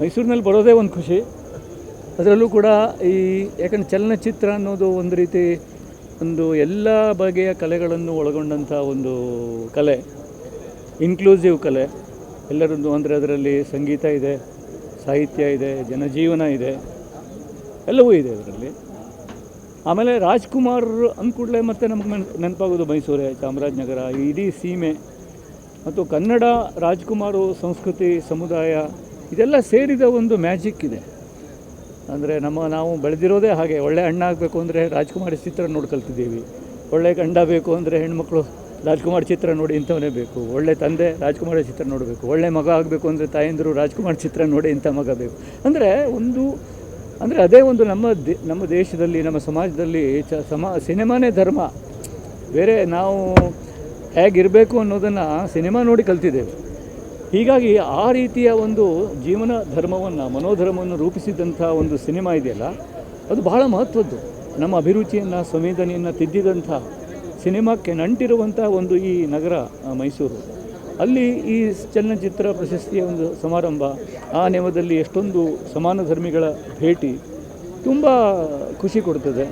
ಮೈಸೂರಿನಲ್ಲಿ ಬರೋದೇ ಒಂದು ಖುಷಿ. ಅದರಲ್ಲೂ ಕೂಡ ಈ ಯಾಕಂದರೆ ಚಲನಚಿತ್ರ ಅನ್ನೋದು ಒಂದು ರೀತಿ ಒಂದು ಎಲ್ಲ ಬಗೆಯ ಕಲೆಗಳನ್ನು ಒಳಗೊಂಡಂಥ ಒಂದು ಕಲೆ ಇನ್ಕ್ಲೂಸಿವ್ ಕಲೆ. ಎಲ್ಲರದ್ದು ಅಂದರೆ ಅದರಲ್ಲಿ ಸಂಗೀತ ಇದೆ, ಸಾಹಿತ್ಯ ಇದೆ, ಜನಜೀವನ ಇದೆ, ಎಲ್ಲವೂ ಇದೆ ಅದರಲ್ಲಿ. ಆಮೇಲೆ ರಾಜ್ಕುಮಾರ್ ಅಂದ್ಕೂಡಲೇ ಮತ್ತೆ ನಮಗೆ ನೆನ್, ನೆನಪಾಗೋದು ಮೈಸೂರೇ, ಚಾಮರಾಜನಗರ, ಇಡೀ ಸೀಮೆ. ಮತ್ತು ಕನ್ನಡ ರಾಜ್ಕುಮಾರು ಸಂಸ್ಕೃತಿ ಸಮುದಾಯ ಇದೆಲ್ಲ ಸೇರಿದ ಒಂದು ಮ್ಯಾಜಿಕ್ ಇದೆ. ಅಂದರೆ ನಮ್ಮ ನಾವು ಬೆಳೆದಿರೋದೇ ಹಾಗೆ. ಒಳ್ಳೆ ಹಣ್ಣು ಆಗಬೇಕು ಅಂದರೆ ರಾಜ್ಕುಮಾರಿ ಚಿತ್ರ ನೋಡಿ ಕಲ್ತಿದ್ದೀವಿ. ಒಳ್ಳೆ ಗಂಡ ಬೇಕು ಅಂದರೆ ಹೆಣ್ಮಕ್ಳು ರಾಜ್ಕುಮಾರ್ ಚಿತ್ರ ನೋಡಿ ಇಂಥವನೇ ಬೇಕು. ಒಳ್ಳೆ ತಂದೆ ರಾಜ್ಕುಮಾರ್ ಚಿತ್ರ ನೋಡಬೇಕು. ಒಳ್ಳೆ ಮಗ ಆಗಬೇಕು ಅಂದರೆ ತಾಯಂದಿರು ರಾಜ್ಕುಮಾರ್ ಚಿತ್ರ ನೋಡಿ ಇಂಥ ಮಗ ಬೇಕು. ಅಂದರೆ ಒಂದು, ಅಂದರೆ ಅದೇ ಒಂದು ನಮ್ಮ ದೇ, ನಮ್ಮ ದೇಶದಲ್ಲಿ, ನಮ್ಮ ಸಮಾಜದಲ್ಲಿ ಚ, ಸಮ, ಸಿನಿಮಾನೇ ಧರ್ಮ. ಬೇರೆ ನಾವು ಹೇಗಿರಬೇಕು ಅನ್ನೋದನ್ನು ಸಿನಿಮಾ ನೋಡಿ ಕಲ್ತಿದ್ದೇವೆ. ಹೀಗಾಗಿ ಆ ರೀತಿಯ ಒಂದು ಜೀವನ ಧರ್ಮವನ್ನು, ಮನೋಧರ್ಮವನ್ನು ರೂಪಿಸಿದಂಥ ಒಂದು ಸಿನಿಮಾ ಇದೆಯಲ್ಲ, ಅದು ಬಹಳ ಮಹತ್ವದ್ದು. ನಮ್ಮ ಅಭಿರುಚಿಯನ್ನು, ಸಂವೇದನೆಯನ್ನು ತಿದ್ದಿದಂಥ ಸಿನಿಮಾಕ್ಕೆ ನಂಟಿರುವಂಥ ಒಂದು ಈ ನಗರ ಮೈಸೂರು. ಅಲ್ಲಿ ಈ ಚಲನಚಿತ್ರ ಪ್ರಶಸ್ತಿಯ ಒಂದು ಸಮಾರಂಭ, ಆ ನೆಮದಲ್ಲಿ ಎಷ್ಟೊಂದು ಸಮಾನ ಧರ್ಮಿಗಳ ಭೇಟಿ ತುಂಬ ಖುಷಿ ಕೊಡ್ತದೆ.